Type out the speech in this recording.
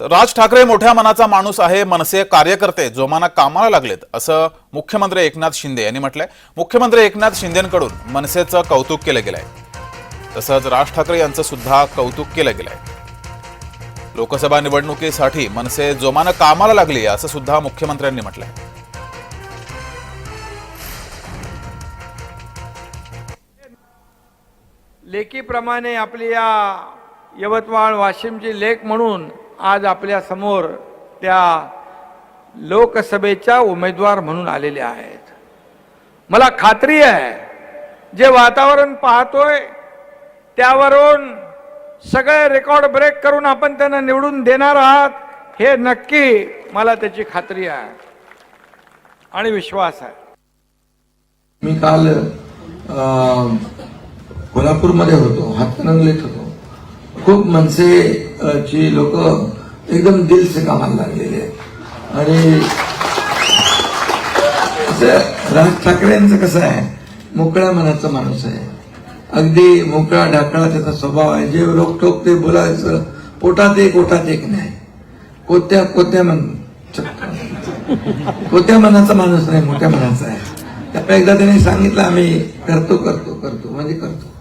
राज ठाकरे मोठ्या मनाचा माणूस आहे मनसे कार्यकर्ते जोमाना कामाला लागलेत असं मुख्यमंत्री एकनाथ शिंदे यांनी म्हटलंय. मुख्यमंत्री एकनाथ शिंदेकडून मनसेचं कौतुक केलं गेलंय. तसंच राज ठाकरे यांचं सुद्धा कौतुक केलं गेलंय. लोकसभा निवडणुकीसाठी मनसे जोमानं कामाला लागली असं सुद्धा मुख्यमंत्र्यांनी म्हटलंय. लेकीप्रमाणे आपली या यवतमाळ वाशिमची लेख म्हणून आज आपल्यासमोर त्या लोकसभेच्या उमेदवार म्हणून आलेले आहेत. मला खात्री आहे जे वातावरण पाहतोय त्यावरून सगळे रेकॉर्ड ब्रेक करून आपण त्यांना निवडून देणार आहात हे नक्की मला त्याची खात्री आहे आणि विश्वास आहे. मी काल कोल्हापूरमध्ये होतो हातकणंगलेत होतो. खूप मनसे ची लोक एकदम दिल से कामाला लागलेले आहेत. आणि राज ठाकरेंचं कसं आहे? मोकळ्या मनाचा माणूस आहे. अगदी मोकळा ढाकळा त्याचा स्वभाव आहे. जे रोकटोक ते बोलायचं पोटात एक ओटात एक नाही. कोत्या कोत्या मन कोत्या मनाचा माणूस नाही मोठ्या मनाचा आहे. त्यामुळे एकदा त्यांनी सांगितलं आम्ही करतो करतो करतो. म्हणजे करतो.